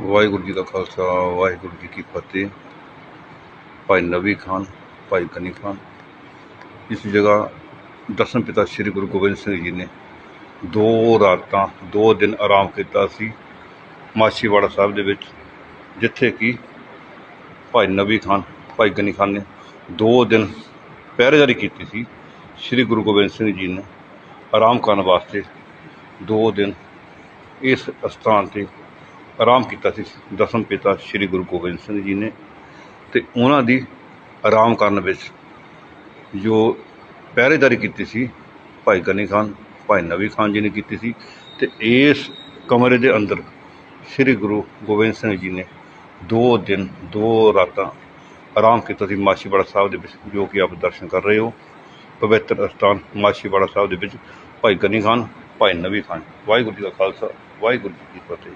ਵਾਹਿਗੁਰੂ ਜੀ ਦਾ ਖਾਲਸਾ, ਵਾਹਿਗੁਰੂ ਜੀ ਕੀ ਫਤਿਹ। ਭਾਈ ਨਵੀ ਖਾਨ, ਭਾਈ ਕਨੀ ਖਾਨ। ਇਸ ਜਗ੍ਹਾ ਦਸਮ ਪਿਤਾ ਸ੍ਰੀ ਗੁਰੂ ਗੋਬਿੰਦ ਸਿੰਘ ਜੀ ਨੇ ਦੋ ਰਾਤਾਂ, ਦੋ ਦਿਨ ਆਰਾਮ ਕੀਤਾ ਸੀ ਮਾਛੀਵਾੜਾ ਸਾਹਿਬ ਦੇ ਵਿੱਚ, ਜਿੱਥੇ ਕਿ ਭਾਈ ਨਵੀ ਖਾਨ, ਭਾਈ ਗਨੀ ਖਾਨ ਨੇ ਦੋ ਦਿਨ ਪਹਿਰੇਦਾਰੀ ਕੀਤੀ ਸੀ। ਸ੍ਰੀ ਗੁਰੂ ਗੋਬਿੰਦ ਸਿੰਘ ਜੀ ਨੇ ਆਰਾਮ ਕਰਨ ਵਾਸਤੇ ਦੋ ਦਿਨ ਇਸ ਸਥਾਨ ਤੇ ਆਰਾਮ ਕੀਤਾ ਸੀ, ਦਸਮ ਪਿਤਾ ਸ੍ਰੀ ਗੁਰੂ ਗੋਬਿੰਦ ਸਿੰਘ ਜੀ ਨੇ ਤੇ ਉਹਨਾਂ ਦੀ ਆਰਾਮ ਕਰਨ ਵਿੱਚ ਜੋ ਪਹਿਰੇਦਾਰੀ ਕੀਤੀ ਸੀ, ਭਾਈ ਗਨੀ ਖਾਨ, ਭਾਈ ਨਵੀ ਖਾਨ ਜੀ ਨੇ ਕੀਤੀ ਸੀ ਤੇ ਇਸ ਕਮਰੇ ਦੇ ਅੰਦਰ ਸ੍ਰੀ ਗੁਰੂ ਗੋਬਿੰਦ ਸਿੰਘ ਜੀ ਨੇ ਦੋ ਦਿਨ, ਦੋ ਰਾਤਾਂ ਆਰਾਮ ਕੀਤਾ ਸੀ ਮਾਛੀਵਾੜਾ ਸਾਹਿਬ ਦੇ ਵਿੱਚ, ਜੋ ਕਿ ਆਪ ਦਰਸ਼ਨ ਕਰ ਰਹੇ ਹੋ। ਪਵਿੱਤਰ ਅਸਥਾਨ ਮਾਛੀਵਾੜਾ ਸਾਹਿਬ ਦੇ ਵਿੱਚ, ਭਾਈ ਗਨੀ ਖਾਨ, ਭਾਈ ਨਵੀ ਖਾਨ। ਵਾਹਿਗੁਰੂ ਜੀ ਦਾ ਖਾਲਸਾ, ਵਾਹਿਗੁਰੂ ਜੀ ਕੀ ਫਤਿਹ।